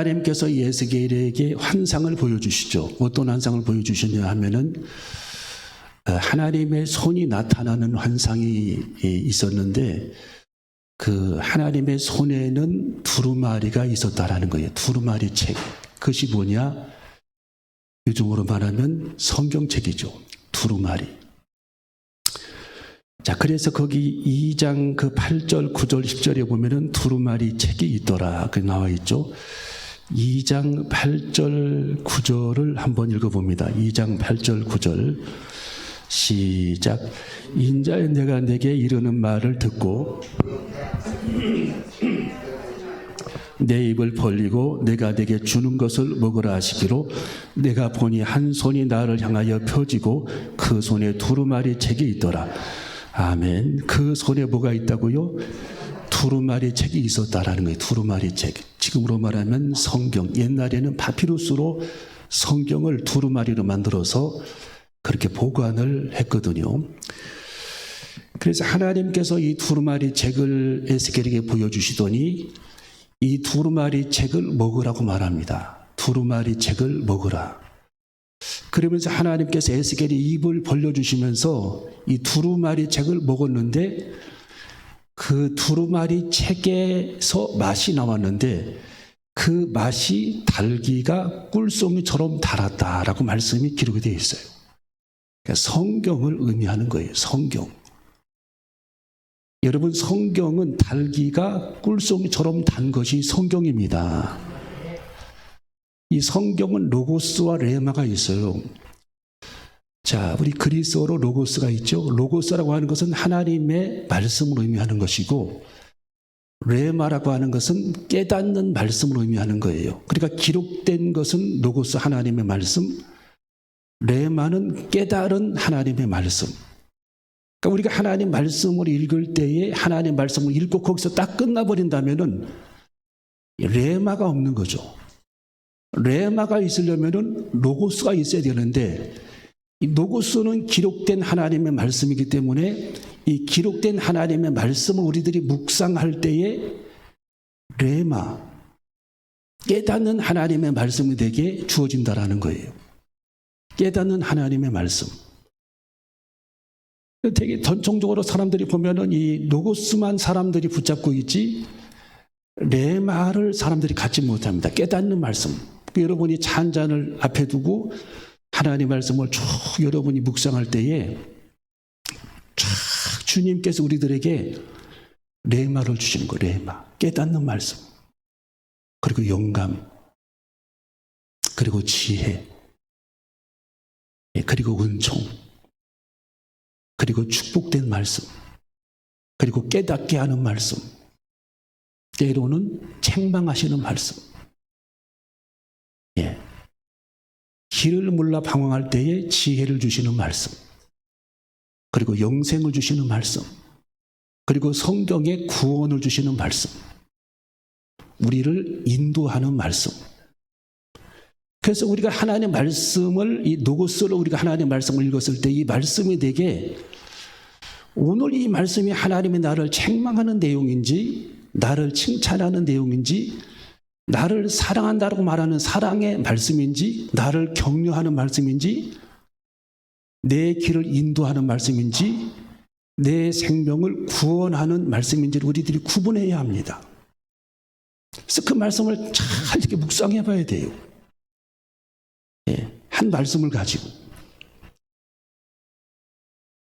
하나님께서 예스겔에게 환상을 보여주시죠. 어떤 환상을 보여주셨냐 하면은 어, 하나님의 손이 나타나는 환상이 예, 있었는데 그 하나님의 손에는 두루마리가 있었다라는 거예요. 두루마리 책. 그것이 뭐냐? 요즘으로 말하면 성경책이죠. 두루마리. 자, 그래서 거기 2장 그 8절, 9절, 10절에 보면은 두루마리 책이 있더라. 그 나와 있죠. 2장 8절, 9절을 한번 읽어봅니다. 2장 8절, 9절. 시작. 인자의 내가 내게 이르는 말을 듣고 내 입을 벌리고 내가 내게 주는 것을 먹으라 하시기로 내가 보니 한 손이 나를 향하여 펴지고 그 손에 두루마리 책이 있더라. 아멘. 그 손에 뭐가 있다고요? 두루마리 책이 있었다라는 거예요. 두루마리 책. 지금으로 말하면 성경. 옛날에는 파피루스로 성경을 두루마리로 만들어서 그렇게 보관을 했거든요. 그래서 하나님께서 이 두루마리 책을 에스겔에게 보여주시더니 이 두루마리 책을 먹으라고 말합니다. 두루마리 책을 먹으라. 그러면서 하나님께서 에스겔이 입을 벌려주시면서 이 두루마리 책을 먹었는데 그 두루마리 책에서 맛이 나왔는데 그 맛이 달기가 꿀송이처럼 달았다라고 말씀이 기록이 되어 있어요. 그러니까 성경을 의미하는 거예요. 성경. 여러분 성경은 달기가 꿀송이처럼 단 것이 성경입니다. 이 성경은 로고스와 레마가 있어요. 자, 우리 그리스어로 로고스가 있죠. 로고스라고 하는 것은 하나님의 말씀을 의미하는 것이고 레마라고 하는 것은 깨닫는 말씀을 의미하는 거예요. 그러니까 기록된 것은 로고스 하나님의 말씀, 레마는 깨달은 하나님의 말씀. 그러니까 우리가 하나님 말씀을 읽을 때에 하나님 말씀을 읽고 거기서 딱 끝나버린다면은 레마가 없는 거죠. 레마가 있으려면은 로고스가 있어야 되는데 이 로고스는 기록된 하나님의 말씀이기 때문에 이 기록된 하나님의 말씀을 우리들이 묵상할 때에 레마 깨닫는 하나님의 말씀이 되게 주어진다라는 거예요. 깨닫는 하나님의 말씀. 되게 전통적으로 사람들이 보면은 이 로고스만 사람들이 붙잡고 있지 레마를 사람들이 갖지 못합니다. 깨닫는 말씀. 여러분이 차한 잔을 앞에 두고 하나님 말씀을 쭉 여러분이 묵상할 때에 쫙 주님께서 우리들에게 레마를 주시는 거 레마. 깨닫는 말씀. 그리고 영감. 그리고 지혜. 예, 그리고 은총. 그리고 축복된 말씀. 그리고 깨닫게 하는 말씀. 때로는 책망하시는 말씀. 길을 몰라 방황할 때에 지혜를 주시는 말씀. 그리고 영생을 주시는 말씀. 그리고 성경에 구원을 주시는 말씀. 우리를 인도하는 말씀. 그래서 우리가 하나님의 말씀을 이 노고스로 우리가 하나님의 말씀을 읽었을 때 이 말씀이 되게 오늘 이 말씀이 하나님이 나를 책망하는 내용인지 나를 칭찬하는 내용인지 나를 사랑한다고 말하는 사랑의 말씀인지 나를 격려하는 말씀인지 내 길을 인도하는 말씀인지 내 생명을 구원하는 말씀인지를 우리들이 구분해야 합니다. 그래서 그 말씀을 잘 이렇게 묵상해 봐야 돼요. 예, 한 말씀을 가지고.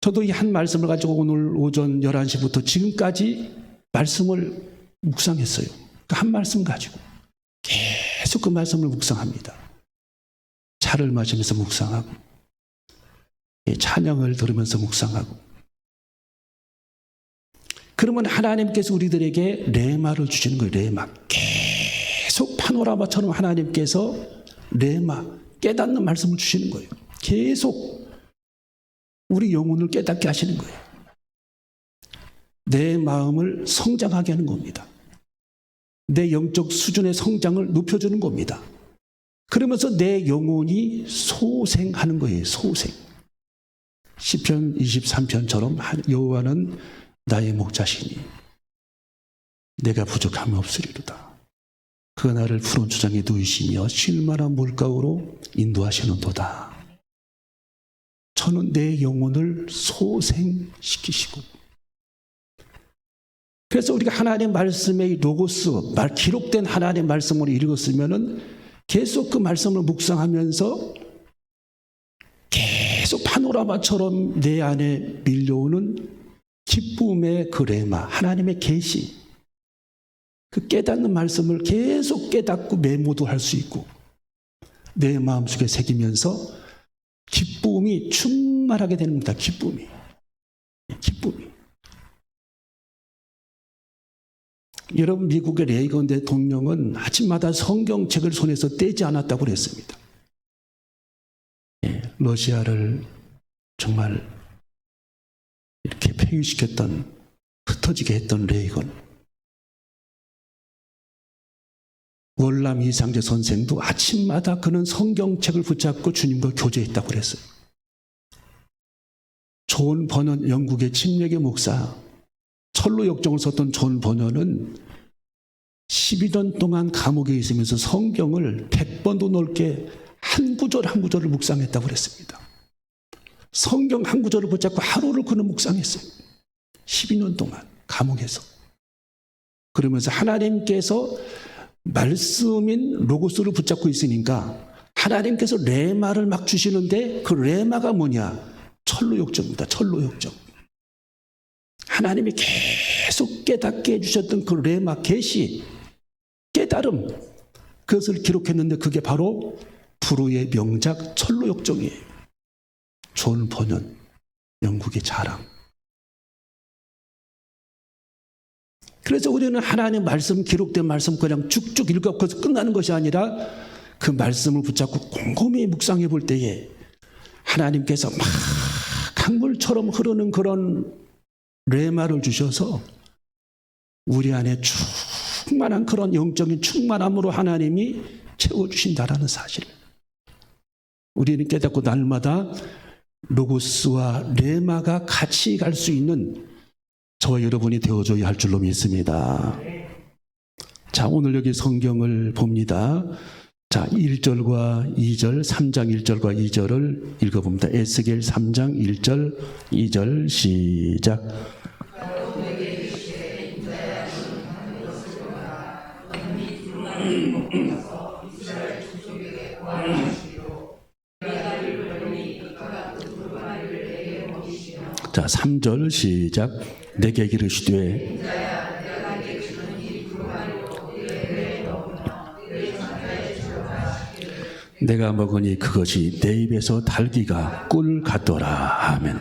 저도 이 한 말씀을 가지고 오늘 오전 11시부터 지금까지 말씀을 묵상했어요. 그 한 말씀 가지고. 계속 그 말씀을 묵상합니다. 차를 마시면서 묵상하고, 예, 찬양을 들으면서 묵상하고. 그러면 하나님께서 우리들에게 레마를 주시는 거예요, 레마. 계속 파노라마처럼 하나님께서 레마, 깨닫는 말씀을 주시는 거예요. 계속 우리 영혼을 깨닫게 하시는 거예요. 내 마음을 성장하게 하는 겁니다. 내 영적 수준의 성장을 높여주는 겁니다. 그러면서 내 영혼이 소생하는 거예요. 소생. 시편 23편처럼 여호와는 나의 목자시니 내가 부족함이 없으리로다. 그날을 푸른 초장에 누이시며 쉴만한 물가로 인도하시는도다. 저는 내 영혼을 소생시키시고 그래서 우리가 하나님의 말씀의 로고스 말 기록된 하나님의 말씀을 읽었으면은 계속 그 말씀을 묵상하면서 계속 파노라마처럼 내 안에 밀려오는 기쁨의 그 레마 하나님의 계시. 그 깨닫는 말씀을 계속 깨닫고 메모도 할 수 있고 내 마음속에 새기면서 기쁨이 충만하게 됩니다. 기쁨이. 기쁨이 여러분 미국의 레이건 대통령은 아침마다 성경책을 손에서 떼지 않았다고 그랬습니다. 예, 러시아를 정말 이렇게 폐위시켰던 흩어지게 했던 레이건 월남 이상재 선생도 아침마다 그는 성경책을 붙잡고 주님과 교제했다고 그랬어요. 존 버넌 영국의 침례교 목사 철로 역정을 썼던 존 버넌은 12년 동안 감옥에 있으면서 성경을 100번도 넘게 한 구절 한 구절을 묵상했다고 그랬습니다. 성경 한 구절을 붙잡고 하루를 그는 묵상했어요. 12년 동안 감옥에서. 그러면서 하나님께서 말씀인 로고스를 붙잡고 있으니까 하나님께서 레마를 막 주시는데 그 레마가 뭐냐? 철로 욕정입니다. 철로 욕정. 하나님이 계속 깨닫게 해주셨던 그 레마 계시 깨달음 그것을 기록했는데 그게 바로 프로의 명작 철로 욕정이에요. 존 버년 영국의 자랑. 그래서 우리는 하나님 말씀 기록된 말씀 그냥 쭉쭉 읽어서 끝나는 것이 아니라 그 말씀을 붙잡고 곰곰이 묵상해 볼 때에 하나님께서 막 강물처럼 흐르는 그런 레마를 주셔서 우리 안에 충만한 그런 영적인 충만함으로 하나님이 채워주신다라는 사실. 우리는 깨닫고 날마다 로고스와 레마가 같이 갈 수 있는 저와 여러분이 되어줘야 할 줄로 믿습니다. 자, 오늘 여기 성경을 봅니다. 자, 1절과 2절, 3장 1절과 2절을 읽어봅니다. 에스겔 3장 1절, 2절 시작. 자, 3절 시작. 내게 기르시되 내가 먹으니 그것이 내 입에서 달기가 꿀 같더라. 아멘.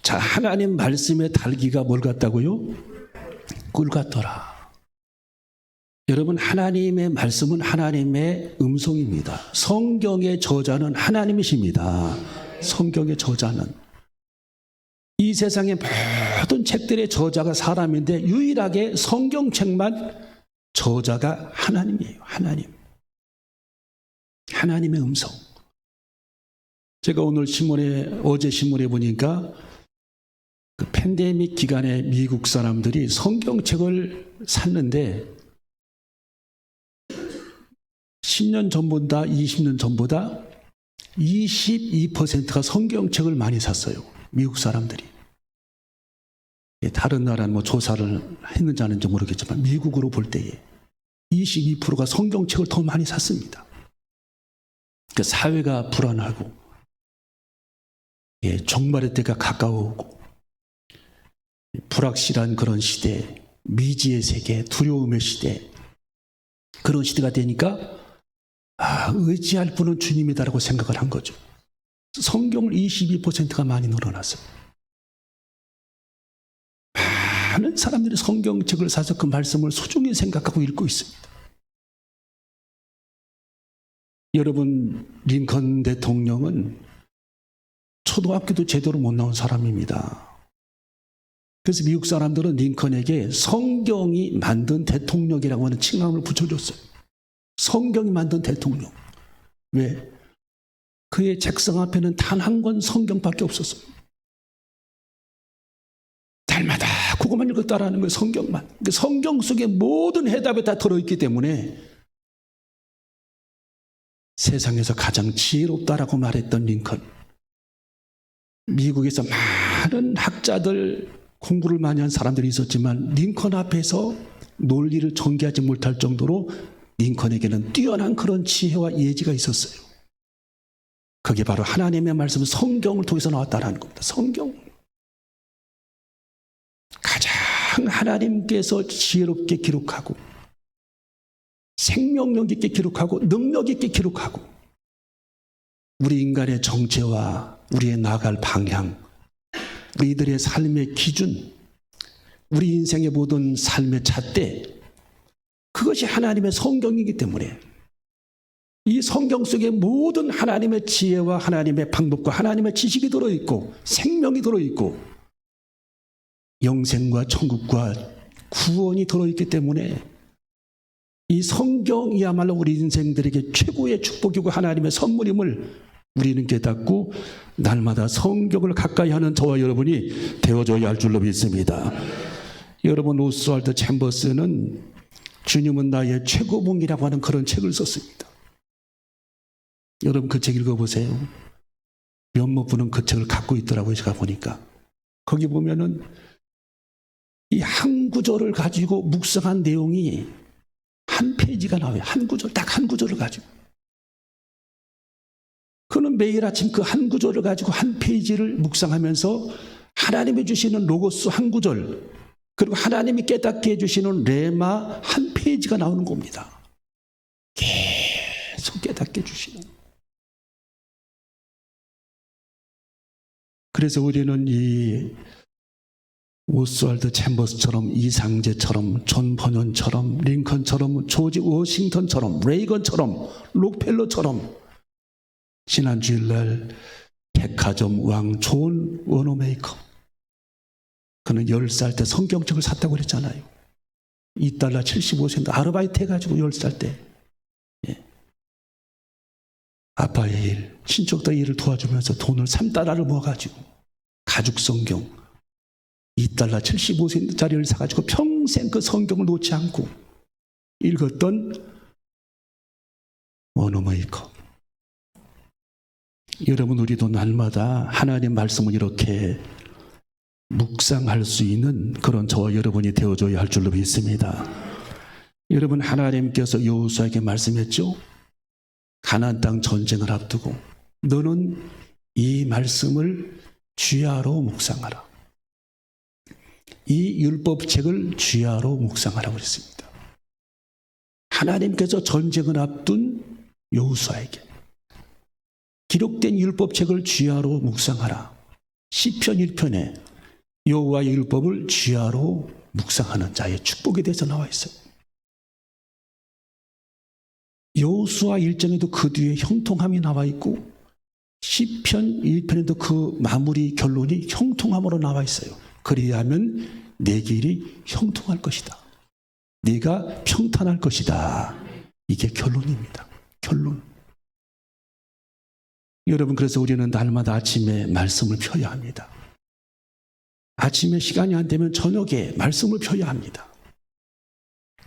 자, 하나님 말씀의 달기가 뭘 같다고요? 꿀 같더라. 여러분, 하나님의 말씀은 하나님의 음성입니다. 성경의 저자는 하나님이십니다. 성경의 저자는. 이 세상의 모든 책들의 저자가 사람인데 유일하게 성경책만 저자가 하나님이에요. 하나님. 하나님의 음성. 제가 오늘 신문에 어제 신문에 보니까 그 팬데믹 기간에 미국 사람들이 성경책을 샀는데 10년 전보다 20년 전보다 22%가 성경책을 많이 샀어요. 미국 사람들이. 예, 다른 나라는 뭐 조사를 했는지 안 했는지 모르겠지만 미국으로 볼 때에 22%가 성경책을 더 많이 샀습니다. 그 사회가 불안하고 예, 종말의 때가 가까워오고 불확실한 그런 시대, 미지의 세계, 두려움의 시대 그런 시대가 되니까 아, 의지할 분은 주님이다라고 생각을 한 거죠. 성경을 22%가 많이 늘어났어요. 많은 사람들이 성경책을 사서 그 말씀을 소중히 생각하고 읽고 있습니다. 여러분, 링컨 대통령은 초등학교도 제대로 못 나온 사람입니다. 그래서 미국 사람들은 링컨에게 성경이 만든 대통령이라고 하는 칭함을 붙여줬어요. 성경이 만든 대통령. 왜? 그의 책상 앞에는 단 한 권 성경밖에 없었어요. 날마다 그것만 읽었다라는 거예요. 성경만. 그 성경 속에 모든 해답이 다 들어있기 때문에 세상에서 가장 지혜롭다라고 말했던 링컨. 미국에서 많은 학자들 공부를 많이 한 사람들이 있었지만 링컨 앞에서 논리를 전개하지 못할 정도로 링컨에게는 뛰어난 그런 지혜와 예지가 있었어요. 그게 바로 하나님의 말씀 성경을 통해서 나왔다는 겁니다. 성경. 가장 하나님께서 지혜롭게 기록하고 생명력 있게 기록하고 능력 있게 기록하고 우리 인간의 정체와 우리의 나아갈 방향, 우리들의 삶의 기준, 우리 인생의 모든 삶의 잣대, 그것이 하나님의 성경이기 때문에 이 성경 속에 모든 하나님의 지혜와 하나님의 방법과 하나님의 지식이 들어있고 생명이 들어있고 영생과 천국과 구원이 들어있기 때문에 이 성경이야말로 우리 인생들에게 최고의 축복이고 하나님의 선물임을 우리는 깨닫고 날마다 성경을 가까이 하는 저와 여러분이 되어줘야 할 줄로 믿습니다. 여러분 오스왈드 챔버스는 주님은 나의 최고봉이라고 하는 그런 책을 썼습니다. 여러분 그 책 읽어보세요. 몇몇 분은 그 책을 갖고 있더라고요. 제가 보니까. 거기 보면은 이 한 구절을 가지고 묵상한 내용이 한 페이지가 나와요. 한 구절, 딱 한 구절을 가지고. 그는 매일 아침 그 한 구절을 가지고 한 페이지를 묵상하면서 하나님이 주시는 로고스 한 구절, 그리고 하나님이 깨닫게 해주시는 레마 한 페이지가 나오는 겁니다. 계속 깨닫게 해주시는. 그래서 우리는 이 오스왈드 챔버스처럼 이상재처럼 존 버년처럼 링컨처럼 조지 워싱턴처럼 레이건처럼 록펠러처럼 지난 주일날 백화점 왕존 워너메이커 그는 10살 때 성경책을 샀다고 그랬잖아요 2달러 75센트 아르바이트 해가지고 10살 때 예. 아빠의 일 친척들 일을 도와주면서 돈을 3달러를 모아가지고 가죽 성경 2달러 75센트짜리를 사가지고 평생 그 성경을 놓지 않고 읽었던 원어메이커. 여러분, 우리도 날마다 하나님 말씀을 이렇게 묵상할 수 있는 그런 저와 여러분이 되어줘야 할 줄로 믿습니다. 여러분, 하나님께서 여호수아에게 말씀했죠? 가나안 땅 전쟁을 앞두고 너는 이 말씀을 주야로 묵상하라. 이 율법책을 주야로 묵상하라고 그랬습니다. 하나님께서 전쟁을 앞둔 여호수아에게 기록된 율법책을 주야로 묵상하라. 시편 1편에 여호와의 율법을 주야로 묵상하는 자의 축복에 대해서 나와 있어요. 여호수아 1장에도 그 뒤에 형통함이 나와 있고 시편 1편에도 그 마무리 결론이 형통함으로 나와 있어요. 그리하면 내 길이 형통할 것이다. 네가 평탄할 것이다. 이게 결론입니다. 결론. 여러분 그래서 우리는 날마다 아침에 말씀을 펴야 합니다. 아침에 시간이 안 되면 저녁에 말씀을 펴야 합니다.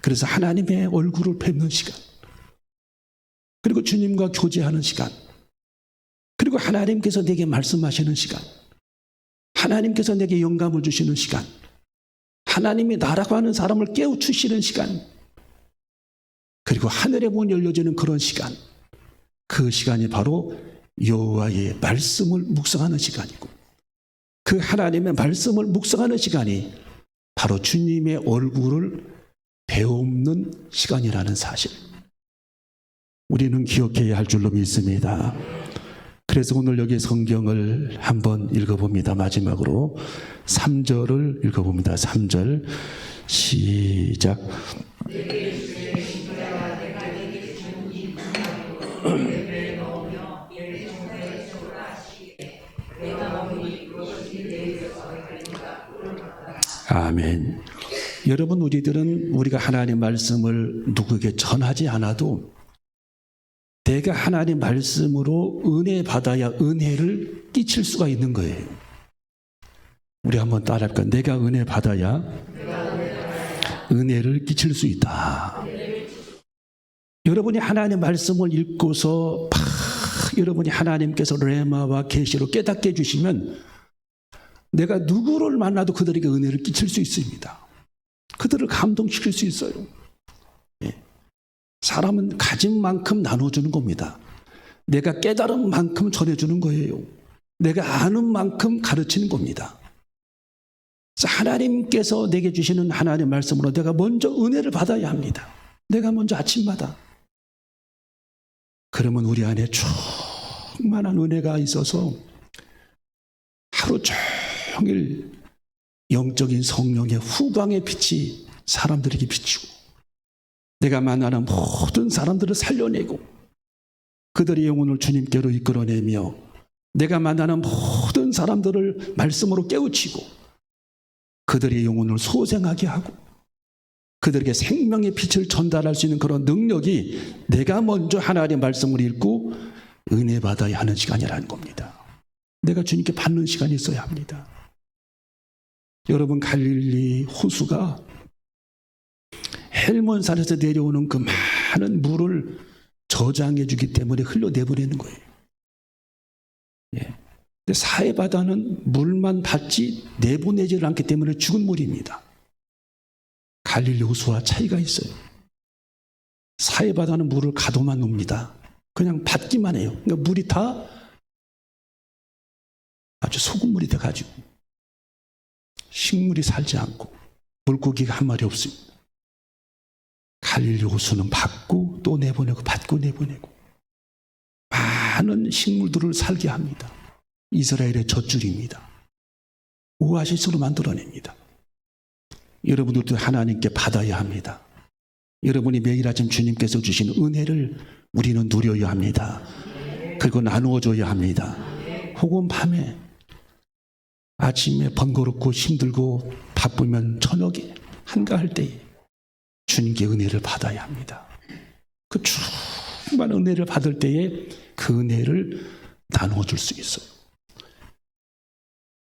그래서 하나님의 얼굴을 뵙는 시간. 그리고 주님과 교제하는 시간. 그리고 하나님께서 내게 말씀하시는 시간. 하나님께서 내게 영감을 주시는 시간. 하나님이 나라고 하는 사람을 깨우치시는 시간. 그리고 하늘의 문 열려지는 그런 시간. 그 시간이 바로 여호와의 말씀을 묵상하는 시간이고 그 하나님의 말씀을 묵상하는 시간이 바로 주님의 얼굴을 배움는 시간이라는 사실. 우리는 기억해야 할 줄로 믿습니다. 그래서 오늘 여기 성경을 한번 읽어봅니다. 마지막으로 3절을 읽어봅니다. 3절 시작. 아멘. 여러분 우리들은 우리가 하나님 말씀을 누구에게 전하지 않아도 내가 하나님 말씀으로 은혜 받아야 은혜를 끼칠 수가 있는 거예요. 우리 한번 따라할까? 내가 은혜 받아야 은혜를 끼칠 수 있다. 여러분이 하나님의 말씀을 읽고서 막 여러분이 하나님께서 레마와 계시로 깨닫게 해주시면 내가 누구를 만나도 그들에게 은혜를 끼칠 수 있습니다. 그들을 감동시킬 수 있어요. 예. 사람은 가진 만큼 나눠주는 겁니다. 내가 깨달은 만큼 전해주는 거예요. 내가 아는 만큼 가르치는 겁니다. 하나님께서 내게 주시는 하나님의 말씀으로 내가 먼저 은혜를 받아야 합니다. 내가 먼저 아침마다. 그러면 우리 안에 충만한 은혜가 있어서 하루 종일 영적인 성령의 후광의 빛이 사람들에게 비치고 내가 만나는 모든 사람들을 살려내고 그들의 영혼을 주님께로 이끌어내며 내가 만나는 모든 사람들을 말씀으로 깨우치고 그들의 영혼을 소생하게 하고 그들에게 생명의 빛을 전달할 수 있는 그런 능력이 내가 먼저 하나님의 말씀을 읽고 은혜 받아야 하는 시간이라는 겁니다. 내가 주님께 받는 시간이 있어야 합니다. 여러분 갈릴리 호수가 헬몬산에서 내려오는 그 많은 물을 저장해 주기 때문에 흘러내보내는 거예요. 예. 근데 사해 바다는 물만 받지 내보내지를 않기 때문에 죽은 물입니다. 갈릴리 호수와 차이가 있어요. 사해 바다는 물을 가둬만 놉니다. 그냥 받기만 해요. 그러니까 물이 다 아주 소금물이 돼가지고 식물이 살지 않고 물고기가 한 마리 없습니다. 갈릴리 호수는 받고 또 내보내고 받고 내보내고 많은 식물들을 살게 합니다. 이스라엘의 젖줄입니다. 오아시스로 만들어냅니다. 여러분들도 하나님께 받아야 합니다. 여러분이 매일 아침 주님께서 주신 은혜를 우리는 누려야 합니다. 그리고 나누어 줘야 합니다. 혹은 밤에 아침에 번거롭고 힘들고 바쁘면 저녁에 한가할 때에 주님께 은혜를 받아야 합니다. 그 충만 은혜를 받을 때에 그 은혜를 나누어 줄 수 있어요.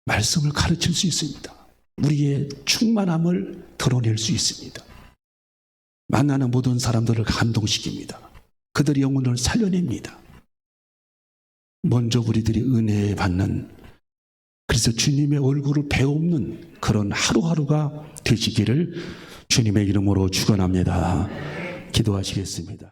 말씀을 가르칠 수 있습니다. 우리의 충만함을 드러낼 수 있습니다. 만나는 모든 사람들을 감동시킵니다. 그들의 영혼을 살려냅니다. 먼저 우리들이 은혜 받는 그래서 주님의 얼굴을 배우는 그런 하루하루가 되시기를 주님의 이름으로 축원합니다. 기도하시겠습니다.